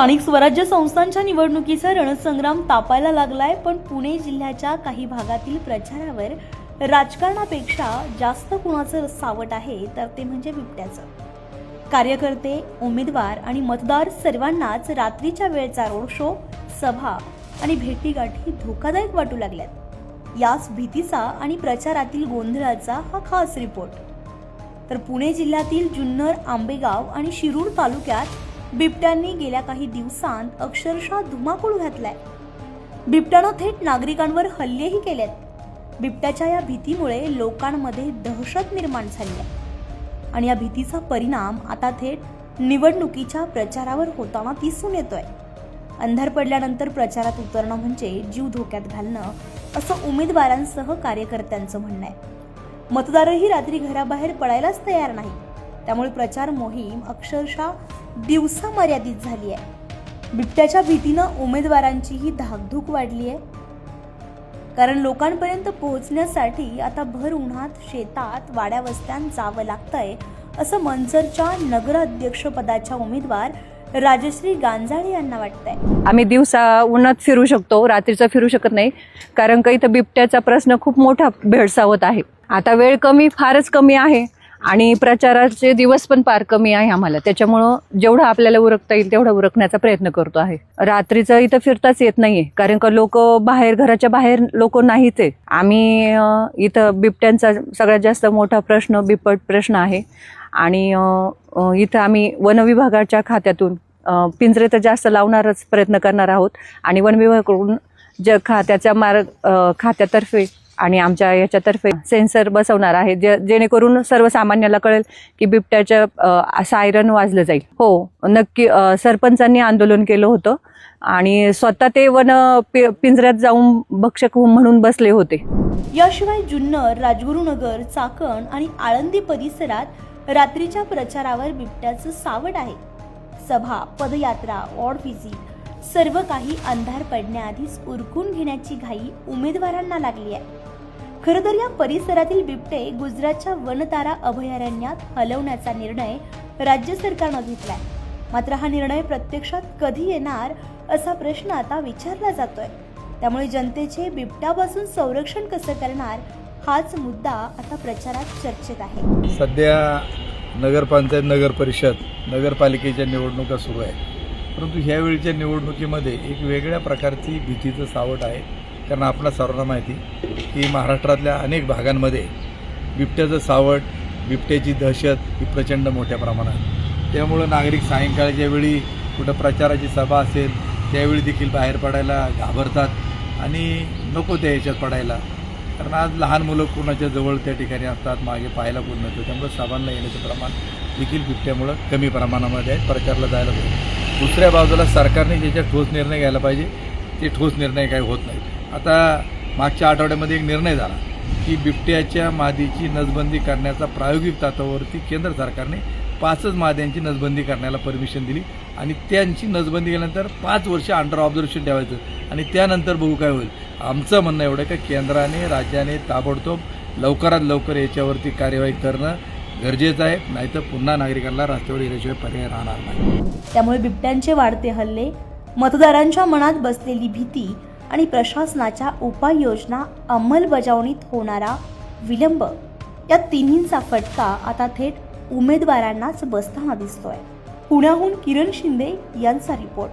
स्थानिक स्वराज्य संस्थांच्या निवडणुकीचा रणसंग्राम तापायला लागलाय पण पुणे जिल्ह्याच्या काही भागातील प्रचारावर राजकारणापेक्षा जास्त कुणाचं सावट आहे तर ते म्हणजे बिबट्याचं. कार्यकर्ते उमेदवार आणि मतदार सर्वांनाच रात्रीच्या वेळचा रोड शो सभा आणि भेटीगाठी धोकादायक वाटू लागल्यात. याच भीतीचा आणि प्रचारातील गोंधळाचा हा खास रिपोर्ट. तर पुणे जिल्ह्यातील जुन्नर आंबेगाव आणि शिरूर तालुक्यात बिबट्यांनी गेल्या काही दिवसांत अक्षरशः धुमाकूळ घातलाय. बिबट्यानं थेट नागरिकांवर हल्लेही केलेत. बिबट्याच्या या भीतीमुळे लोकांमध्ये दहशत निर्माण झाली आहे आणि या भीतीचा परिणाम आता थेट निवडणुकीच्या प्रचारावर होताना दिसून येतोय. अंधार पडल्यानंतर प्रचारात उतरणं म्हणजे जीव धोक्यात घालणं असं उमेदवारांसह कार्यकर्त्यांचं म्हणणं आहे. मतदारही रात्री घराबाहेर पडायलाच तयार नाही. त्यामुळे प्रचार मोहीम अक्षरशः दिवसा मर्यादित झाली आहे बिबट्याच्या भीतीनं उमेदवारांचीही धाकधूक वाढली आहे कारण लोकांपर्यंत पोहोचण्यासाठी आता भर उन्हात शेतात वाड्या वस्त्यात जावं लागतंय असं मनसरच्या नगराध्यक्षपदाच्या उमेदवार राजश्री गांजाळे यांना वाटतंय. आम्ही दिवसा उन्हात फिरू शकतो रात्रीचं फिरू शकत नाही कारण का इथं बिबट्याचा प्रश्न खूप मोठा भेडसावत आहे. आता वेळ कमी फारच कमी आहे. आणि प्रचाराचे दिवस पण फार कमी आहे आम्हाला. त्याच्यामुळं जेवढं आपल्याला उरकता येईल तेवढं उरकण्याचा प्रयत्न करतो आहे. रात्रीचं इथं फिरताच येत नाहीये. कारण का लोक बाहेर घराच्या बाहेर लोक नाहीच आहे आम्ही इथं बिबट्यांचा सगळ्यात जास्त मोठा प्रश्न बिपट प्रश्न आहे. आणि इथं आम्ही वनविभागाच्या खात्यातून पिंजरे तर जास्त लावणारच प्रयत्न करणार आहोत. आणि वन विभागाकडून ज खात्याच्या मार्ग खात्यातर्फे आणि आमच्या याच्यातर्फे सेन्सर बसवणार आहे जे जेणेकरून सर्वसामान्याला कळेल की बिबट्याच्या सायरन वाजलं जाईल. हो नक्की सरपंचांनी आंदोलन केलं होतं आणि स्वतः ते वन पि- पिंजऱ्यात जाऊन भक्षक म्हणून बसले होते. याशिवाय जुन्नर राजगुरुनगर चाकण आणि आळंदी परिसरात रात्रीच्या प्रचारावर बिबट्याचं सावट आहे. सभा पदयात्रा वॉर्ड व्हिजिट सर्व काही अंधार पडण्याआधीच उरकून घेण्याची घाई उमेदवारांना लागली आहे. खरं तर या परिसरातील बिबटे गुजरातच्या वनतारा अभयारण्यात हलवण्याचा निर्णय राज्य सरकारनं घेतलाय. मात्र हा निर्णय प्रत्यक्षात कधी येणार असा प्रश्न आता विचारला जातोय. त्यामुळे जनतेचे बिबट्यापासून संरक्षण कसं करणार हाच मुद्दा आता प्रचारात चर्चेत आहे. सध्या नगरपंचायत नगर परिषद नगरपालिकेच्या निवडणुका सुरू आहेत. परंतु ह्यावेळीच्या निवडणुकीमध्ये एक वेगळ्या प्रकारची भीतीचं सावट आहे. कारण आपणा सर्वांना माहिती की महाराष्ट्रातल्या अनेक भागांमध्ये बिबट्याचं सावट बिबट्याची दहशत ही प्रचंड मोठ्या प्रमाणात. त्यामुळं नागरिक सायंकाळच्या वेळी कुठं प्रचाराची सभा असेल त्यावेळी देखील बाहेर पडायला घाबरतात आणि नको त्या ह्याच्यात पडायला. कारण आज लहान मुलं कोणाच्या जवळ त्या ठिकाणी असतात मागे पाहायला कोण नसतं. त्यामुळे सभांना येण्याचं प्रमाण देखील बिबट्यामुळं कमी प्रमाणामध्ये आहे प्रचारला जायला पाहिजे दुसऱ्या बाजूला सरकारने ज्याच्या ठोस निर्णय घ्यायला पाहिजे ते ठोस निर्णय काही होत नाहीत. आता मागच्या आठवड्यामध्ये एक निर्णय झाला की बिबट्याच्या मादीची नसबंदी करण्याचा प्रायोगिक तत्वावरती केंद्र सरकारने पाचच माद्यांची नसबंदी करण्याला परमिशन दिली. आणि त्यांची नसबंदी केल्यानंतर पाच वर्ष अंडर ऑब्झर्वेशन ठेवायचं. आणि त्यानंतर बघू काय होईल. आमचं म्हणणं एवढं का केंद्राने राज्याने ताबडतोब लवकरात लवकर याच्यावरती कार्यवाही करणं गरजेचं आहे. नाहीतर पुन्हा नागरिकांना रस्त्यावर येण्याशिवाय पर्याय राहणार नाही. त्यामुळे बिबट्यांचे वाढते हल्ले मतदारांच्या मनात बसलेली भीती आणि प्रशासनाच्या उपाययोजना अंमलबजावणीत होणारा विलंब. या तिन्हींचा फटका आता थेट उमेदवारांनाच बसताना दिसतोय. पुण्याहून किरण शिंदे यांचा रिपोर्ट.